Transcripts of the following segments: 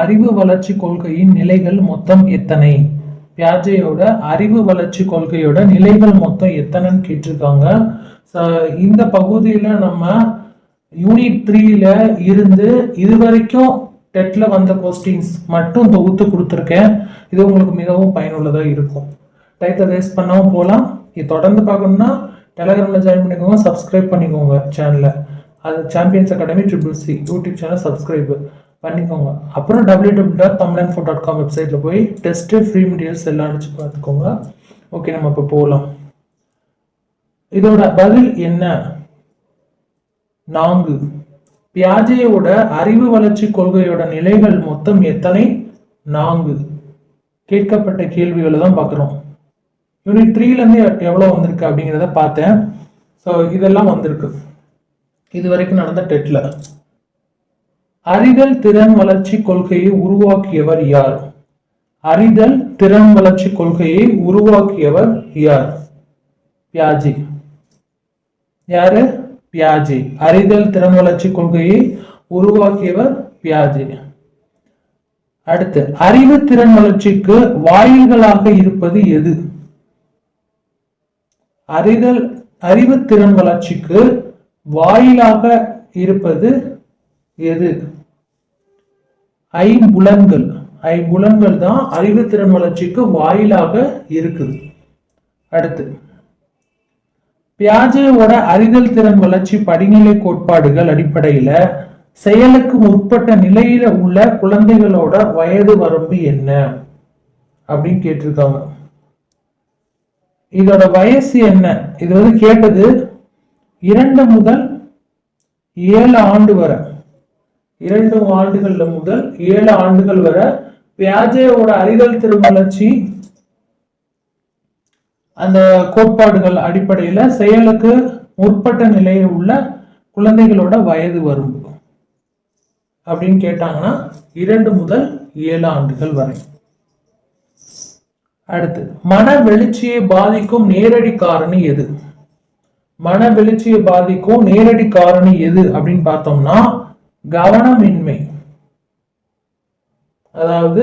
அறிவு வளர்ச்சி கொள்கையின் நிலைகள் மொத்தம் எத்தனை? பியாஜையோட அறிவு வளர்ச்சி கொள்கையோட நிலைகள் மொத்தம் எத்தனைன்னு கேட்டிருக்காங்க. இந்த பகுதியில் நம்ம யூனிட் த்ரீல இருந்து இது வரைக்கும் டெட்ல வந்த கொஸ்டின்ஸ் மட்டும் தொகுத்து கொடுத்துருக்கேன். இது உங்களுக்கு மிகவும் பயனுள்ளதாக இருக்கும். டைத்தை வேஸ்ட் பண்ணவும் போகலாம் இது தொடர்ந்து பார்க்கணும்னா டெலகிராமில் ஜாயின் பண்ணிக்கோங்க சப்ஸ்கிரைப் பண்ணிக்கோங்க சேனலை அது champions academy triple C YouTube channel subscribe பண்ணிக்கோங்க. அப்புறம் W W dot Tamilan four dot com வெப்சைட்டில் போய் டெஸ்ட்டு ஃப்ரீ மெட்டீரியல்ஸ் எல்லாம் அடிச்சு பார்த்துக்கோங்க. ஓகே நம்ம இப்போ போகலாம் இதோட பதில் என்ன? நான்கு. பியாஜேயோட அறிவு வளர்ச்சி கொள்கையோட நிலைகள் மொத்தம் எத்தனை? நான்கு. கேட்கப்பட்ட கேள்விகளை தான் பார்க்குறோம். யூனிட் த்ரீலேருந்து எவ்வளோ வந்திருக்கு அப்படிங்கிறத பார்த்தேன். ஸோ இதெல்லாம் வந்திருக்கு. இது வரைக்கும் நடந்த டெட்டில் அறிதல் திறன் வளர்ச்சி கொள்கையை உருவாக்கியவர் யார்? அறிதல் திறன் வளர்ச்சி கொள்கையை உருவாக்கியவர் யார்? பியாஜி. யாரு? பியாஜி. அறிதல் திறன் வளர்ச்சி கொள்கையை உருவாக்கியவர் பியாஜி. அடுத்து அறிவு திறன் வளர்ச்சிக்கு வாயில்களாக இருப்பது எது? அறிதல் அறிவு திறன் வளர்ச்சிக்கு வாயிலாக இருப்பது எது? ஐம்புலன்கள். ஐம்புலன்கள் தான் அறிவுத்திறன் வளர்ச்சிக்கு வாயிலாக இருக்குது. அடுத்து பியாஜேவோட அறிதல் திறன் வளர்ச்சி படிநிலை கோட்பாடுகள் அடிப்படையில செயலுக்கு முற்பட்ட நிலையில உள்ள குழந்தைகளோட வயது வரம்பு என்ன? அப்படின்னு கேட்டிருக்காங்க. இதோட வயசு என்ன? இது வந்து கேட்டது இரண்டு முதல் ஏழு ஆண்டு வரை. இரண்டு ஆண்டுகள்ல முதல் ஏழு ஆண்டுகள் வரை வியாஜையோட அறிதல் திருமலர்ச்சி வளர்ச்சி அந்த கோட்பாடுகள் அடிப்படையில செயலுக்கு முற்பட்ட நிலையில் உள்ள குழந்தைகளோட வயது வரும் அப்படின்னு கேட்டாங்கன்னா இரண்டு முதல் ஏழு ஆண்டுகள் வரை. அடுத்து மன வெளிச்சியை பாதிக்கும் நேரடி காரணி எது? மன வெளிச்சியை பாதிக்கும் நேரடி காரணி எது அப்படின்னு பார்த்தோம்னா கவனமின்மை. அதாவது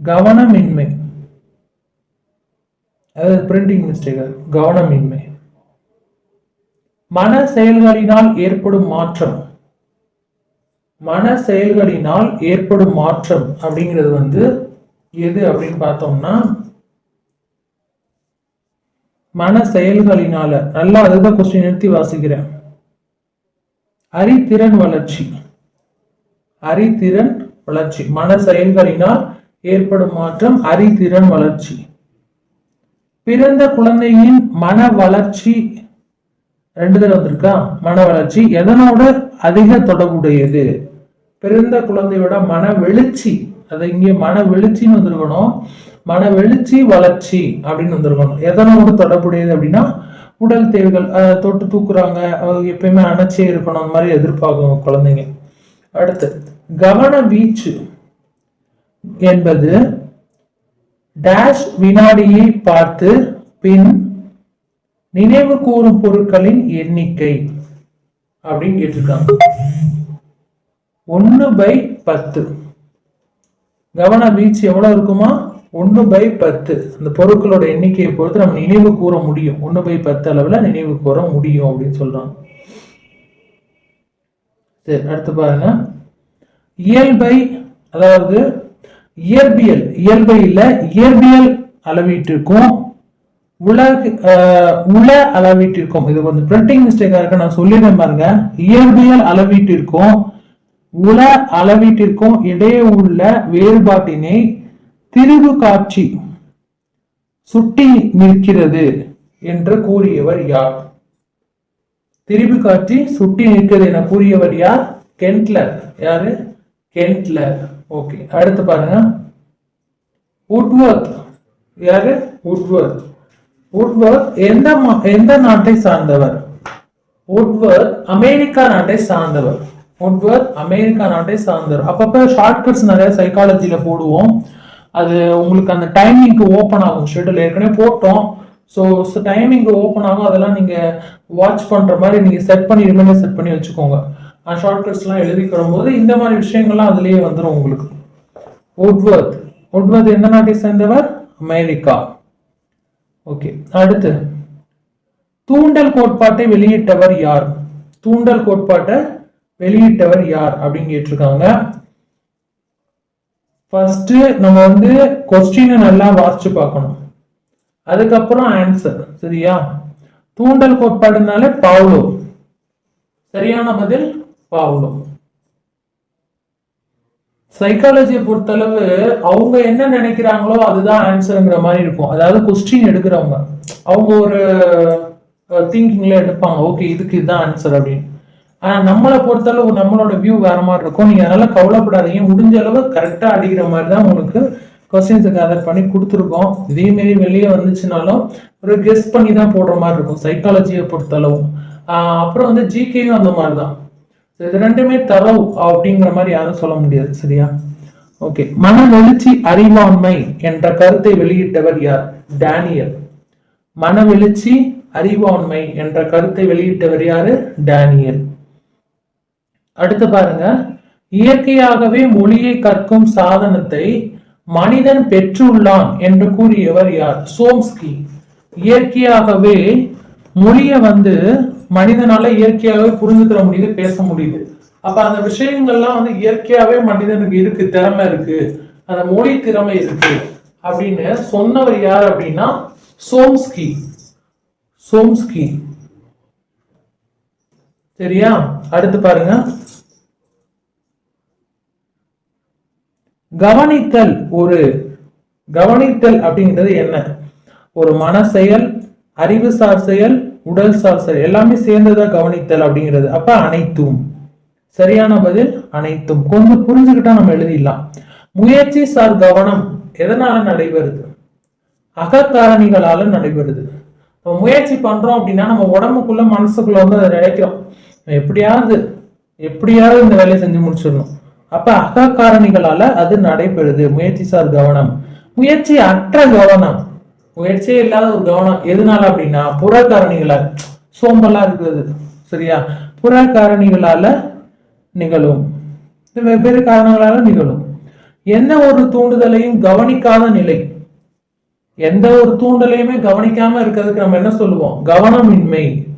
கவனமின்மை. அதாவது பிரிண்டிங் மிஸ்டேக் கவனமின்மை. மன செயல்களினால் ஏற்படும் மாற்றம். மன செயல்களினால் ஏற்படும் மாற்றம் அப்படிங்கிறது வந்து எது அப்படின்னு பார்த்தோம்னா மன செயல்களினால நல்லா அதுதான் கொஸ்டின் நிறுத்தி வாசிக்கிறேன். அறிதிறன் வளர்ச்சி. அறிதிறன் வளர்ச்சி. மன செயல்களினால் ஏற்படும் மாற்றம் அறிதிறன் வளர்ச்சி. பிறந்த குழந்தையின் மன வளர்ச்சி ரெண்டு தடவை வந்திருக்கா? மன வளர்ச்சி. எதனோட அதிக தொடர்புடையது? பிறந்த குழந்தையோட மன வெளிச்சி. அது இங்கே மன வெளிச்சின்னு வந்திருக்கணும். மன வெளிச்சி வளர்ச்சி அப்படின்னு வந்திருக்கணும். எதனோடு தொடர்புடையது அப்படின்னா உடல் தேவைகள் தொட்டு தூக்குறாங்க எப்பயுமே அணைச்சே இருக்கணும் அந்த மாதிரி எதிர்பார்க்கும் குழந்தைங்க. அடுத்து கவன வீச்சு என்பது டேஷ் வினாடியை பார்த்து பின் நினைவு கூறும் பொருட்களின் எண்ணிக்கை அப்படின்னு கேட்டிருக்காங்க. ஒன்று பை பத்து. கவன வீச்சு எவ்வளவு இருக்குமா? ஒன்று பை பத்து. அந்த பொருட்களோட எண்ணிக்கையை பொறுத்து நம்ம நினைவு கூற முடியும். ஒன்று பை பத்து அளவுல நினைவு கூற முடியும் அப்படின்னு சொல்றாங்க. சரி அடுத்து பாருங்க. இயல்பை அதாவது இயற்பியல் இயல்பை இல்லை இயற்பியல் அளவீட்டிற்கும் உலக உல உள அளவீட்டிற்கும் இது கொஞ்சம் பிரிண்டிங் மிஸ்டேக்கா இருக்கு நான் சொல்லிடுறேன் பாருங்க. இயற்பியல் அளவீட்டிற்கும் உல அளவீட்டிற்கும் இடையே உள்ள வேறுபாட்டினை திரிவு காட்சி சுட்டி நிற்கிறது என்று கூறியவர் யார்? திரிவு காட்சி சுட்டி நிற்கிறது என கூறியவர் யார்? கென்ட்லர். யாரு? கென்ட்லர். ஓகே அடுத்து பாருங்க. உட்வர்த். யாரு? உட்வர்த். உட்வர்த் எந்த எந்த நாட்டை சார்ந்தவர்? உட்வர்த் அமெரிக்கா நாட்டை சார்ந்தவர். உட்வர்த் அமெரிக்கா நாட்டை சார்ந்தவர். அப்பப்ப ஷார்ட்கட்ஸ் நிறைய சைக்காலஜியில் போடுவோம். அது உங்களுக்கு அந்த டைமிங்க்கு ஓப்பன் ஆகும். ஷெட்யூல் ஏற்கனவே போட்டோம். ஸோ டைமிங் ஓப்பன் ஆகும். அதெல்லாம் நீங்கள் வாட்ச் பண்ணுற மாதிரி நீங்கள் செட் பண்ணி ரிமைண்டர் செட் பண்ணி வச்சுக்கோங்க. ஷார்ட்கட்ஸ்லாம் எழுதிக்கிற போது இந்த மாதிரி விஷயங்கள்லாம் அதுலேயே வந்துடும் உங்களுக்கு. உட்வர்த் உட்வர்த் எந்த நாட்டை சேர்ந்தவர்? அமெரிக்கா. ஓகே அடுத்து. தூண்டல் கோட்பாட்டை வெளியிட்டவர் யார்? தூண்டல் கோட்பாட்டை வெளியிட்டவர் யார் அப்படின்னு கேட்டிருக்காங்க. ஃபர்ஸ்ட் நம்ம வந்து கொஸ்டினை நல்லா வாசிச்சு பார்க்கணும். அதுக்கப்புறம் ஆன்சர் சரியா? தூண்டல் கோட்பாடுனால பாவ்லோ. சரியான பதில் பாவ்லோ. சைக்காலஜியை பொறுத்தளவு அவங்க என்ன நினைக்கிறாங்களோ அதுதான் ஆன்சருங்கிற மாதிரி இருக்கும். அதாவது கொஸ்டின் எடுக்கிறவங்க. அவங்க ஒரு திங்கிங்ல எடுப்பாங்க. ஓகே இதுக்கு இதுதான் ஆன்சர் அப்படின்னு. ஆனா நம்மளை பொறுத்தளவு நம்மளோட வியூ வேற மாதிரி இருக்கும். நீங்க அதனால கவலைப்படாதீங்க. முடிஞ்ச அளவு கரெக்டா அடிக்கிற மாதிரி தான் உங்களுக்கு கொஸ்டின்ஸை கேதர் பண்ணி கொடுத்துருக்கோம். இதே மாரி வெளியே வந்துச்சுனாலும் ஒரு கெஸ் பண்ணி தான் போடுற மாதிரி இருக்கும் சைக்காலஜியை பொறுத்தளவும். அப்புறம் வந்து ஜிகேயும் அந்த மாதிரி தான். இது ரெண்டுமே தரவு அப்படிங்கிற மாதிரி யாரும் சொல்ல முடியாது சரியா? ஓகே மன எழுச்சி அறிவாண்மை என்ற கருத்தை வெளியிட்டவர் யார்? டேனியல். மன எழுச்சி அறிவாண்மை என்ற கருத்தை வெளியிட்டவர் யாரு? டேனியல். அடுத்து பாருங்க. இயற்கையாகவே மொழியை கற்கும் சாதனத்தை மனிதன் பெற்றுள்ளான் என்று கூறியவர் யார்? சோம்ஸ்கி. இயற்கையாகவே மொழியை வந்து மனிதனால இயற்கையாகவே புரிஞ்சுக்கிற முடியுது பேச முடியுது. அப்ப அந்த விஷயங்கள்லாம் வந்து இயற்கையாவே மனிதனுக்கு இருக்கு திறமை இருக்கு அந்த மொழி திறமை இருக்கு அப்படின்னு சொன்னவர் யார் அப்படின்னா சோம்ஸ்கி. சோம்ஸ்கி. சரியா? அடுத்து பாருங்க. கவனித்தல் ஒரு கவனித்தல் அப்படிங்கிறது என்ன? ஒரு மன செயல் அறிவுசார் செயல் உடல் சார் செயல் எல்லாமே சேர்ந்ததா கவனித்தல் அப்படிங்கிறது. அப்ப அனைத்தும். சரியான பதில்? அனைத்தும். கொஞ்சம் புரிஞ்சுக்கிட்டா நம்ம எழுதிடலாம். முயற்சி சார் கவனம் எதனால நடைபெறுது? அகக்காரணிகளால நடைபெறுது. நம்ம முயற்சி பண்றோம் அப்படின்னா நம்ம உடம்புக்குள்ள மனசுக்குள்ள வந்து அதை நினைக்கிறோம். எப்படியாவது எப்படியாவது இந்த வேலையை செஞ்சு முடிச்சிடணும். அப்ப அகக்காரணிகளால அது நடைபெறுது. முயற்சி சார் கவனம். முயற்சி அற்ற கவனம். முயற்சியே இல்லாத ஒரு கவனம். எதனால அப்படின்னா புறக்காரணிகளால். சோம்பலா இருக்கிறது. சரியா? புறக்காரணிகளால நிகழும். வெவ்வேறு காரணங்களால நிகழும். எந்த ஒரு தூண்டுதலையும் கவனிக்காத நிலை. எந்த ஒரு தூண்டலையுமே கவனிக்காம இருக்கிறதுக்கு நம்ம என்ன சொல்லுவோம்? கவனமின்மை.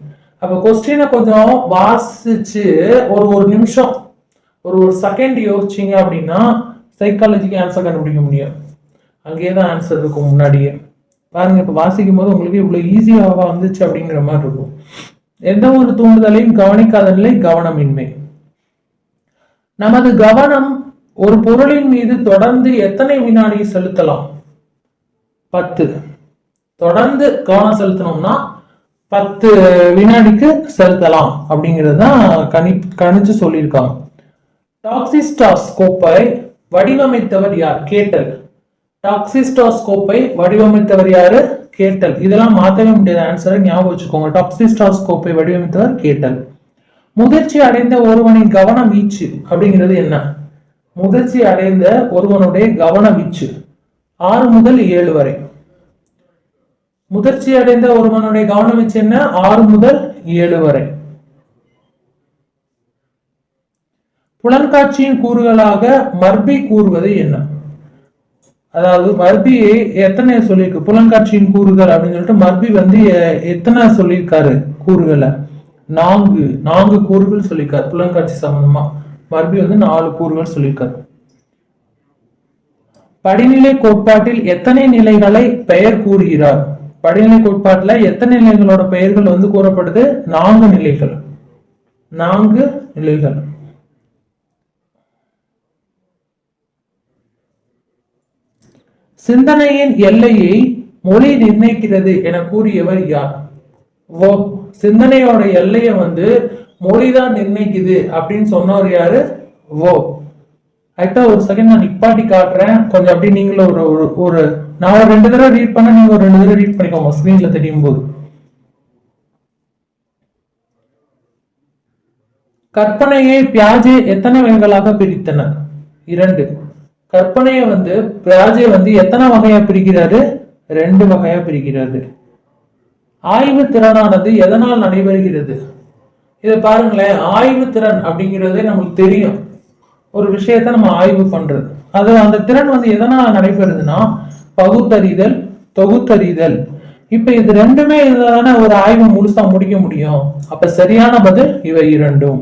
அப்போ கொஸ்டினை கொஞ்சம் வாசிச்சு ஒரு ஒரு நிமிஷம் ஒரு ஒரு செகண்ட் யோசிச்சிங்க அப்படின்னா சைக்காலஜிக்கு ஆன்சர் கண்டுபிடிக்க முடியும். அங்கேயே தான் ஆன்சர் இருக்கும் முன்னாடியே. பாருங்க இப்போ வாசிக்கும் போது உங்களுக்கு இவ்வளோ ஈஸியாக வந்துச்சு அப்படிங்கிற மாதிரி இருக்கும். எந்த ஒரு தூண்டுதலையும் கவனிக்காத நிலை கவனமின்மை. நமது கவனம் ஒரு பொருளின் மீது தொடர்ந்து எத்தனை வினாடி செலுத்தலாம்? பத்து. தொடர்ந்து கவனம் செலுத்தணும்னா பத்து வினாடிக்கு செலுத்தலாம் அப்படிங்கிறது தான் கணி கணிச்சு சொல்லியிருக்காங்க. டாக்சிஸ்டாஸ்கோப்பை வடிவமைத்தவர் யார்? கேட்டல். டாக்சிஸ்டாஸ்கோப்பை வடிவமைத்தவர் யாரு? கேட்டல். இதெல்லாம் மாற்றவே முடியாத. ஆன்சரை ஞாபகம் வச்சுக்கோங்க. டாக்சிஸ்டாஸ்கோப்பை வடிவமைத்தவர் கேட்டல். முதிர்ச்சி அடைந்த ஒருவனின் கவன வீச்சு அப்படிங்கிறது என்ன? முதிர்ச்சி அடைந்த ஒருவனுடைய கவன வீச்சு. ஆறு முதல் ஏழு வரை. முதிர்ச்சி அடைந்த ஒருவனுடைய கவனம் வீச்சு என்ன? ஆறு முதல் ஏழு வரை. புலன்காட்சியின் கூறுகளாக மர்பி கூறுவது என்ன? அதாவது மர்பி எத்தனை சொல்லியிருக்கு? புலன்காட்சியின் கூறுகள் அப்படின்னு சொல்லிட்டு மர்பி வந்து எத்தனை சொல்லியிருக்காரு? கூறுகளை. நான்கு நான்கு கூறுகள் சொல்லியிருக்காரு புலன்காட்சி சம்பந்தமா. மர்பி வந்து நாலு கூறுகள் சொல்லியிருக்காரு. படிநிலை கோட்பாட்டில் எத்தனை நிலைகளை பெயர் கூறுகிறார்? படிநிலை கோட்பாட்டுல எத்தனை நிலைகளோட பெயர்கள் வந்து கூறப்படுது? நான்கு நிலைகள். நான்கு நிலைகள். சிந்தனையின் எல்லையை மொழி நிர்ணயிக்கிறது என கூறியவர் யார்? ஓ சிந்தனையோட எல்லையை வந்து மொழிதான் நிர்ணயிக்குது அப்படின்னு சொன்னவர் யாரு? ஓ ஆக்டா ஒரு செகண்ட் நான் நிப்பாட்டி காட்டுறேன். கொஞ்சம் அப்படி நீங்களும் ஒரு ஒரு ஒரு நான் ஒரு ரெண்டு தடவை ரீட் பண்ண நீங்க ஒரு ரெண்டு தடவை ரீட் பண்ணிக்கோங்க. ஸ்கிரீன்ல தெரியும் போது. கற்பனையை பியாஜே எத்தனை வகைகளாக பிரித்தனர்? இரண்டு. கற்பனையை வந்து பியாஜே வந்து எத்தனை வகையா பிரிக்கிறாரு? ரெண்டு வகையா பிரிக்கிறாரு. ஆய்வு திறனானது எதனால் நடைபெறுகிறது? இதை பாருங்களேன். ஆய்வு திறன் அப்படிங்கிறதே நமக்கு தெரியும். விஷயத்த நம்ம ஆய்வு பண்றது. அது அந்த திறன் வந்து எதனால நடைபெறுதுன்னா பகுத்தறிதல் தொகுத்தறிதல். இப்ப இது ரெண்டுமே இதுதானே ஒரு ஆய்வு முழுசா முடிக்க முடியும். அப்ப சரியான பதில் இவை இரண்டும்.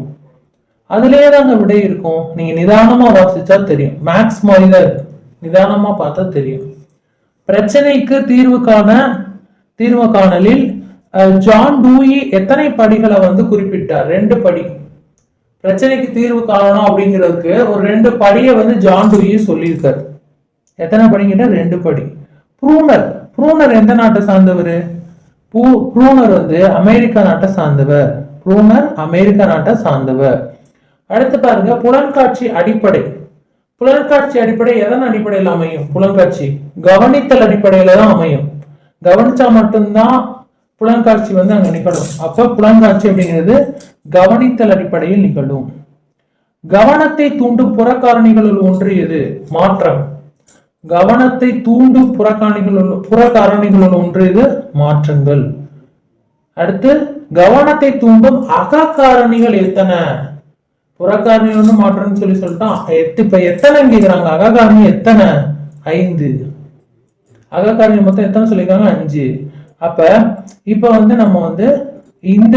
அதுலயே தாங்க விடை இருக்கும். நீங்க நிதானமா வாசிச்சா தெரியும். மேக்ஸ் மாதிரி தான் இருக்கு நிதானமா பார்த்தா தெரியும். பிரச்சனைக்கு தீர்வு காண தீர்வு காணலில் அஹ், ஜான் டூயி எத்தனை படிகளை வந்து குறிப்பிட்டார்? ரெண்டு படி. பிரச்சனைக்கு தீர்வு காணணும் அப்படிங்கிறதுக்கு ஒரு ரெண்டு படியை வந்து ஜான் டூயி சொல்லியிருக்காரு. எத்தனை படிங்கிட்ட? ரெண்டு படி. ப்ரூனர். ப்ரூனர் எந்த நாட்டை சார்ந்தவர்? பூ ப்ரூனர் வந்து அமெரிக்கா நாட்டை சார்ந்தவர். ப்ரூனர் அமெரிக்கா நாட்டை சார்ந்தவர். அடுத்து பாருங்க புலன்காட்சி அடிப்படை. புலன்காட்சி அடிப்படை எதன் அடிப்படையில் அமையும்? புலன்காட்சி. கவனித்தல் அடிப்படையில தான் அமையும். கவனிச்சா மட்டும்தான் புலன்காட்சி வந்து அங்க நிகழும். அப்ப புலன்காட்சி அப்படிங்கிறது கவனித்தல் அடிப்படையில் நிகழும். கவனத்தை தூண்டும் புறக்காரணிகளுள் ஒன்று எது? மாற்றம். கவனத்தை தூண்டும் புறக்காரணிகளுள் புறக்காரணிகளுள் ஒன்று இது மாற்றங்கள். அடுத்து கவனத்தை தூண்டும் அகக்காரணிகள் எத்தனை? புறக்காரணி வந்து மாற்றம்னு சொல்லி சொல்லிட்டான். எத்து இப்ப எத்தனை கேக்குறாங்க? அகக்காரணி எத்தனை? ஐந்து. அகக்காரணி மொத்தம் எத்தனை சொல்லியிருக்காங்க? அஞ்சு. அப்ப இப்ப வந்து நம்ம வந்து இந்த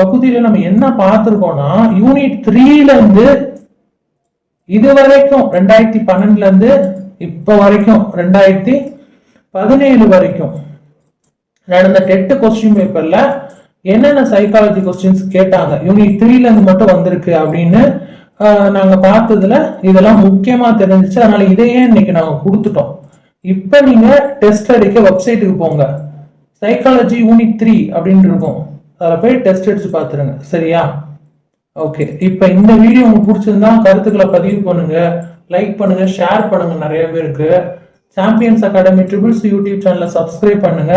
பகுதியில நம்ம என்ன பார்த்திருக்கோம்னா யூனிட் த்ரீல இருந்து இது வரைக்கும் ரெண்டாயிரத்தி பன்னெண்டுல இருந்து இப்ப வரைக்கும் ரெண்டாயிரத்தி பதினேழு வரைக்கும் நடந்த டெட் கொஸ்டின் பேப்பர்ல என்னென்ன சைக்காலஜி கொஸ்டின்ஸ் கேட்டாங்க? யூனிட் த்ரீல இருந்து மட்டும் வந்திருக்கு அப்படின்னு நாங்க பார்த்ததுல இதெல்லாம் முக்கியமா தெரிஞ்சுச்சு. அதனால இதையே இன்னைக்கு நாங்க கொடுத்துட்டோம். இப்ப நீங்க டெஸ்ட் அடிக்க வெப்சைட்டுக்கு போங்க. சைக்காலஜி யூனிட் த்ரீ அப்படின்னு இருக்கும். அதில் போய் டெஸ்ட் எடுத்து பார்த்துருங்க சரியா? ஓகே இப்போ இந்த வீடியோ உங்களுக்கு பிடிச்சிருந்தா கருத்துக்களை பதிவு பண்ணுங்க லைக் பண்ணுங்க ஷேர் பண்ணுங்க. நிறைய பேருக்கு champions academy triple C YouTube சேனலை சப்ஸ்கிரைப் பண்ணுங்க.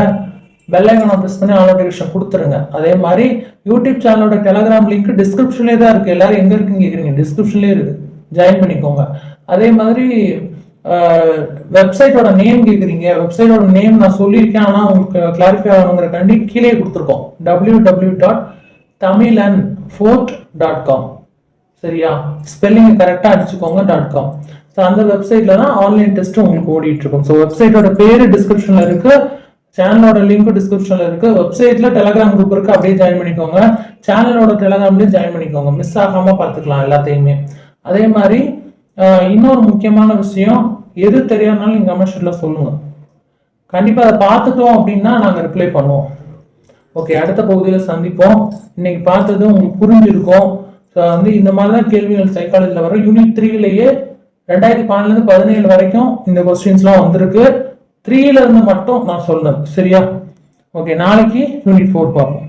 பெல் ஐக்கான ப்ரெஸ் பண்ணி ஆல் நோட்டிஃபிகேஷன் கொடுத்துருங்க. அதே மாதிரி யூடியூப் சேனலோட டெலகிராம் லிங்க் டிஸ்கிரிப்ஷன்லேயே தான் இருக்குது எல்லாரும் எங்கே இருக்குன்னு கேட்குறீங்க டிஸ்கிரிப்ஷன்லேயே இருக்குது ஜாயின் பண்ணிக்கோங்க. அதே மாதிரி வெப்சைட்டோட நேம் கேட்குறீங்க வெப்சைட்டோட நேம் நான் சொல்லியிருக்கேன் ஆனால் உங்களுக்கு கிளாரிஃபை ஆகணுங்கிறக்காண்டி கீழே கொடுத்துருக்கோம். W W dot Tamil and four dot com சரியா ஸ்பெல்லிங் கரெக்டாக அடிச்சுக்கோங்க டாட் காம் ஸோ அந்த வெப்சைட்ல தான் ஆன்லைன் டெஸ்ட்டும் உங்களுக்கு ஓடிட்டு இருக்கும் ஸோ வெப்சைட்டோட பேரு டிஸ்கிரிப்ஷனில் இருக்கு. சேனலோட லிங்க் டிஸ்கிரிப்ஷனில் இருக்கு. வெப்சைட்டில் டெலகிராம் குரூப் இருக்கு அப்படியே ஜாயின் பண்ணிக்கோங்க. சேனலோட டெலகிராம்லேயும் ஜாயின் பண்ணிக்கோங்க. மிஸ் ஆகாமல் பார்த்துக்கலாம் எல்லாத்தையுமே. அதே மாதிரி இன்னொரு முக்கியமான விஷயம் எது தெரியாதனாலும் நீங்கள் கமெண்ட்ல சொல்லுங்கள் கண்டிப்பாக அதை பார்த்துட்டோம் அப்படின்னா நாங்கள் ரிப்ளை பண்ணுவோம். ஓகே அடுத்த பகுதியில் சந்திப்போம். இன்னைக்கு பார்த்தது உங்களுக்கு புரிஞ்சிருக்கும். ஸோ வந்து இந்த மாதிரி தான் கேள்விகள் சைக்காலஜியில் வரும். யூனிட் த்ரீலேயே ரெண்டாயிரத்தி பன்னெண்டுலேருந்து பதினேழு வரைக்கும் இந்த கொஸ்டின்ஸ்லாம் வந்திருக்கு. த்ரீல இருந்து மட்டும் நான் சொன்னேன் சரியா? ஓகே நாளைக்கு யூனிட் ஃபோர் பார்ப்போம்.